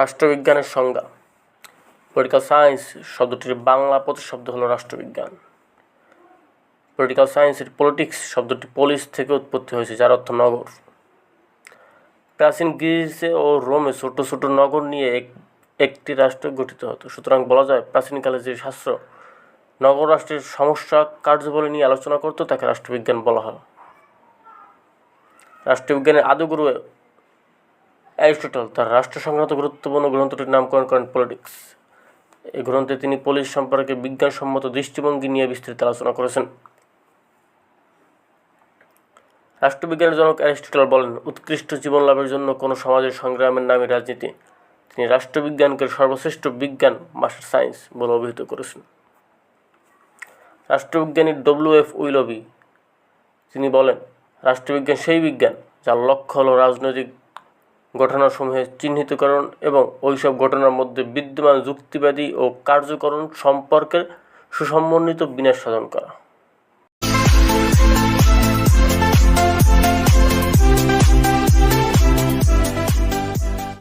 রাষ্ট্রবিজ্ঞানের সংজ্ঞা। Political science শব্দটির বাংলা প্রতিশব্দ হলো রাষ্ট্রবিজ্ঞান। পলিটিক্যাল সায়েন্সের পলিটিক্স শব্দটি পলিস থেকে উৎপত্তি হয়েছে, যার অর্থ নগর। প্রাচীন গ্রিসে ও রোমে ছোট ছোট নগর নিয়ে এক, একটি রাষ্ট্র গঠিত হতো। সুতরাং বলা যায়, প্রাচীনকালে যে শাস্ত্র নগর রাষ্ট্রের সমস্যা কার্যবলী নিয়ে আলোচনা করতো, তাকে রাষ্ট্রবিজ্ঞান বলা হয়। রাষ্ট্রবিজ্ঞানের আদিগুরু অ্যারিস্টটল তার রাষ্ট্র সংক্রান্ত গুরুত্বপূর্ণ গ্রন্থটির নামকরণ করেন পলিটিক্স। এই গ্রন্থে তিনি পলিস সম্পর্কে বিজ্ঞানসম্মত দৃষ্টিভঙ্গি নিয়ে বিস্তৃত আলোচনা করেছেন। রাষ্ট্রবিজ্ঞানের জনক অ্যারিস্টটল বলেন, উৎকৃষ্ট জীবন লাভের জন্য কোনো সমাজের সংগ্রামের নামে রাজনীতি। তিনি রাষ্ট্রবিজ্ঞানকে সর্বশ্রেষ্ঠ বিজ্ঞান, মাস্টার সায়েন্স বলে অভিহিত করেছেন। রাষ্ট্রবিজ্ঞানী ডব্লিউ এফ উইলবি, তিনি বলেন, রাষ্ট্রবিজ্ঞান সেই বিজ্ঞান যার লক্ষ্য হল রাজনৈতিক ঘটনাসমূহের চিহ্নিতকরণ এবং ওইসব ঘটনার মধ্যে বিদ্যমান যুক্তিবাদী ও কার্যকরণ সম্পর্কের সুসমন্বিত বিন্যাস সাধন করা।